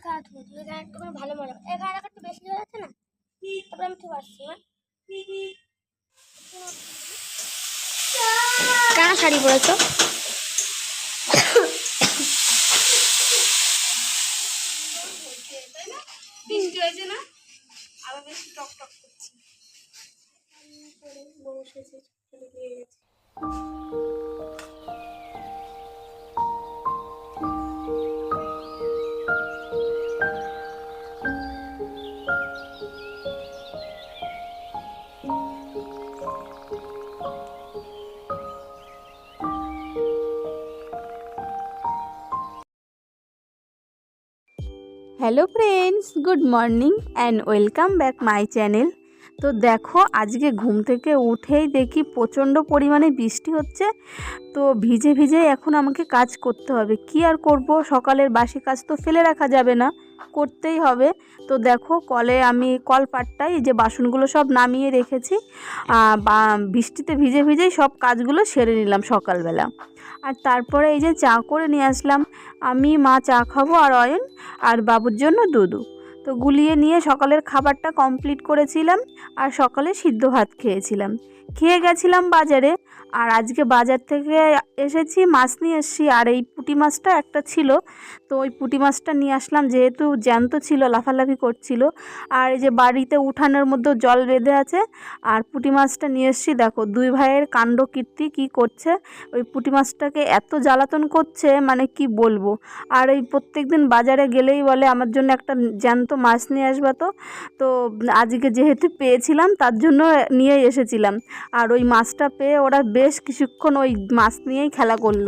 খাওয়া ধুয়ে দিই এখানে একটু করে ভালো মজা এখানে একটু বেশি হয়ে যাচ্ছে না? তারপরে আমি ঠিক আসছি হ্যাঁ? কেন শাড়ি পরেছো? বৃষ্টি হয়েছে না? বেশি টক টক করছে। hello friends good morning and welcome back my channel তো দেখো আজকে ঘুম থেকে উঠেই দেখি প্রচণ্ড পরিমাণে বৃষ্টি হচ্ছে। তো ভিজে ভিজে এখন আমাকে কাজ করতে হবে। কি আর করব? সকালের বাসি কাজ তো ফেলে রাখা যাবে না। করতেই হবে। তো দেখো কলে আমি কল পাটটাই যে বাসনগুলো সব নামিয়ে রেখেছি। বৃষ্টিতে ভিজে ভিজেই সব কাজগুলো সেরে নিলাম সকালবেলা। আর তারপরে এই যে চা করে নিয়ে আসলাম। আমি মা চা খাব আর অয়ন আর বাবুর জন্য দুধু। তো গুলিয়ে নিয়ে সকালের খাবারটা কমপ্লিট করেছিলাম আর সকালে সিদ্ধ ভাত খেয়েছিলাম। খেয়ে গেছিলাম বাজারে, আর আজকে বাজার থেকে এসেছি, মাছ নিয়ে এসেছি, আর এই পুঁটি মাছটা একটা ছিল। তো ওই পুঁটি মাছটা নিয়ে আসলাম, যেহেতু জ্যান্ত ছিল, লাফালাফি করছিল। আর এই যে বাড়িতে উঠানের মধ্যেও জল বেঁধে আছে, আর পুঁটি মাছটা নিয়ে এসেছি। দেখো, দুই ভাইয়ের কাণ্ড কীর্তি কী করছে, ওই পুঁটি মাছটাকে এত জ্বালাতন করছে মানে কি বলব? আর এই প্রত্যেক দিন বাজারে গেলেই বলে, আমার জন্য একটা জ্যান্ত মাছ নিয়ে আসবা তো। তো আজকে যেহেতু পেয়েছিলাম, তার জন্য নিয়ে এসেছিলাম। আর ওই মাছটা পেয়ে ওরা বেশ কিছুক্ষণ ওই মাছ নিয়েই খেলা করল,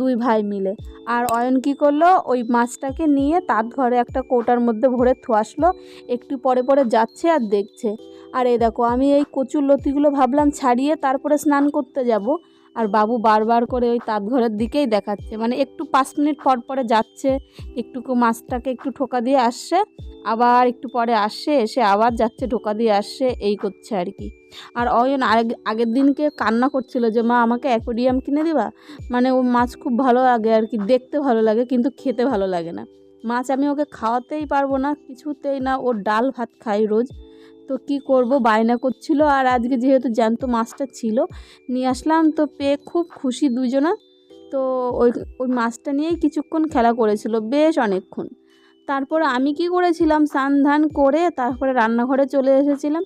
দুই ভাই মিলে। আর অয়ন কী করল? ওই মাছটাকে নিয়ে তার ঘরে একটা কোটার মধ্যে ভরে থুয়াসলো একটু পরে পরে যাচ্ছে আর দেখছে। আর এই দেখো, আমি এই কচুর লতিগুলো ভাবলাম ছাড়িয়ে তারপরে স্নান করতে যাব। আর বাবু বারবার করে ওই তাঁত ঘরের দিকেই দেখাচ্ছে। মানে একটু পাঁচ মিনিট পর পরে যাচ্ছে একটু মাছটাকে একটু ঠোকা দিয়ে আসছে, আবার একটু পরে আসছে এসে আবার যাচ্ছে, ঠোকা দিয়ে আসছে এই করছে আর কি। আর অয়ন আগে, আগের দিনকে কান্না করছিল যে, মা, আমাকে অ্যাকোরিয়াম কিনে দিবা? মানে ও মাছ খুব ভালো লাগে আর কি, দেখতে ভালো লাগে কিন্তু খেতে ভালো লাগে না। মাছ আমি ওকে খাওয়াতেই পারব না, কিছুতেই না, ও ডাল ভাত খাই রোজ। তো কি করব? বায়না করছিল আর আজকে যেহেতু জ্যান্ত মাছটা ছিল, নিয়ে আসলাম। তো পেয়ে খুব খুশি দুজনা। তো ওই ওই মাছটা নিয়েই কিছুক্ষণ খেলা করেছিল, বেশ অনেকক্ষণ। তারপর আমি কি করেছিলাম? স্নান ধান করে তারপরে রান্নাঘরে চলে এসেছিলাম।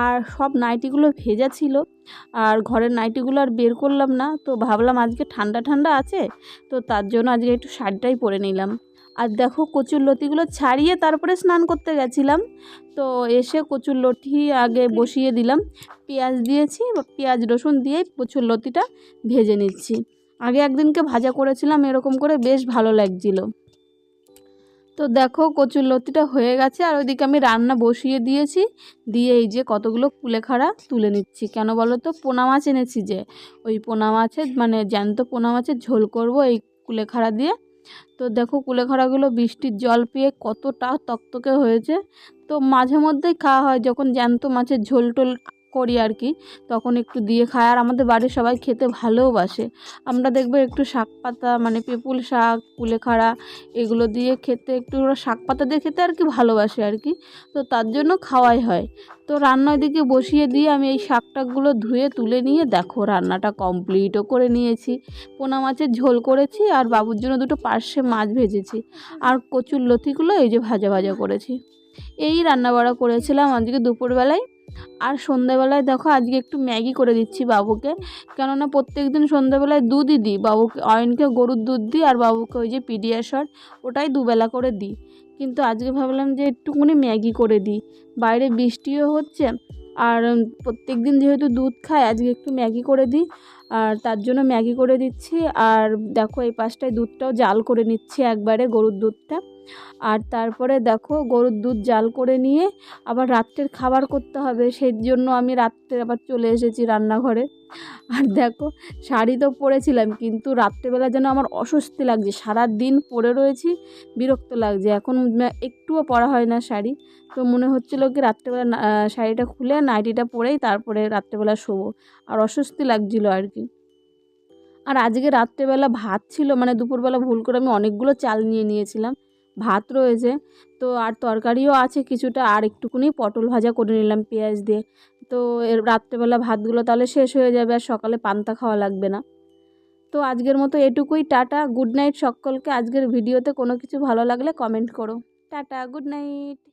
আর সব নাইটিগুলো ভেজা ছিল। আর ঘরের নাইটিগুলো আর বের করলাম না। তো ভাবলাম আজকে ঠান্ডা ঠান্ডা আছে। তো তার জন্য আজকে একটু শাড়িটাই পরে নিলাম। আর দেখো কচুর লতিগুলো ছাড়িয়ে তারপরে স্নান করতে গেছিলাম। তো এসে কচুর লতি আগে বসিয়ে দিলাম। পেঁয়াজ দিয়েছি, পেঁয়াজ, রসুন দিয়ে কচুর লতিটা ভেজে নিচ্ছি। আগে একদিনকে ভাজা করেছিলাম, এরকম করে বেশ ভালো লাগছিল। তো দেখো কচুর লতিটা হয়ে গেছে, আর ওইদিকে আমি রান্না বসিয়ে দিয়েছি। দিয়ে এই যে কতগুলো কুলেখাড়া তুলে নিচ্ছি। কেন বলো তো? পোনা মাছ এনেছি যে, ওই পোনা মাছের মানে জ্যান্ত পোনা মাছের ঝোল করব এই কুলেখাড়া দিয়ে। তো দেখো কুলেখাড়াগুলো বৃষ্টির জল পেয়ে কতটা তকতকে হয়েছে। তো মাঝে মধ্যেই খাওয়া হয় যখন জ্যান্ত মাছের ঝোল টোল করি আর কি। তখন একটু দিয়ে খায়। আর আমাদের বাড়ির সবাই খেতে ভালোবাসে। আমরা দেখবে একটু শাক পাতা মানে পেপুল শাক কুলেখাড়া এগুলো দিয়ে খেতে একটু ওরা শাক পাতা দিয়ে খেতে আর কি ভালোবাসে আর কি। তো তার জন্য খাওয়াই হয়। তো রান্নার দিকে বসিয়ে দিয়ে আমি এই শাক টাকগুলো ধুয়ে, তুলে নিয়ে দেখো রান্নাটা কমপ্লিটও করে নিয়েছি। পোনা মাছের ঝোল করেছি আর বাবুর জন্য দুটো পার্শ্বে মাছ ভেজেছি। আর কচুর লতিগুলো এই যে ভাজা ভাজা করেছি। এই রান্না বাড়া করেছিলাম আজকে দুপুরবেলায়। আর সন্ধ্যাবেলায় দেখো, আজকে একটু ম্যাগি করে দিচ্ছি বাবুকে। কেননা প্রত্যেক দিন সন্ধ্যাবেলায় দুধই দিই। বাবুকে, অয়নকে গরুর দুধ দিই আর বাবুকে ওই যে পিডিয়াশর, ওটাই দুবেলা করে দিই। কিন্তু আজকে ভাবলাম যে একটুখানি ম্যাগি করে দিই। বাইরে বৃষ্টিও হচ্ছে আর প্রত্যেক দিন যেহেতু দুধ খায় আজকে একটু ম্যাগি করে দিই। আর তার জন্য ম্যাগি করে দিচ্ছি। আর দেখো, এই পাশটায় দুধটাও জাল করে নিচ্ছি একবারে গরুর দুধটা। আর তারপরে দেখো গরুর দুধ জাল করে নিয়ে আবার রাত্রের খাবার করতে হবে। সেই জন্য আমি রাত্রে আবার চলে এসেছি রান্নাঘরে। আর দেখো শাড়ি তো পরেছিলাম, কিন্তু রাত্রেবেলা যেন আমার অস্বস্তি লাগছে। সারা দিন পরে রয়েছি, বিরক্ত লাগছে। এখন একটুও পরা হয় না শাড়ি। তো মনে হচ্ছিল কি রাত্রেবেলা শাড়িটা খুলে নাইটিটা পরেই তারপরে রাত্রেবেলা শোবো। আর অস্বস্তি লাগছিল আর কি। আর আজকে রাত্রেবেলা ভাত ছিল মানে দুপুরবেলা ভুল করে আমি অনেকগুলো চাল নিয়ে নিয়েছিলাম। ভাত রয়েছে। তো আর তরকারিও আছে কিছুটা। আর একটুকুনি পটল ভাজা করে নিলাম পেঁয়াজ দিয়ে। তো এর রাত্রেবেলা ভাতগুলো তাহলে শেষ হয়ে যাবে আর সকালে পান্তা খাওয়া লাগবে না। তো আজকের মতো এটুকুই। টাটা। গুড নাইট সকলকে। আজকের ভিডিওতে কোনো কিছু ভালো লাগলে কমেন্ট করো। টাটা। Good night.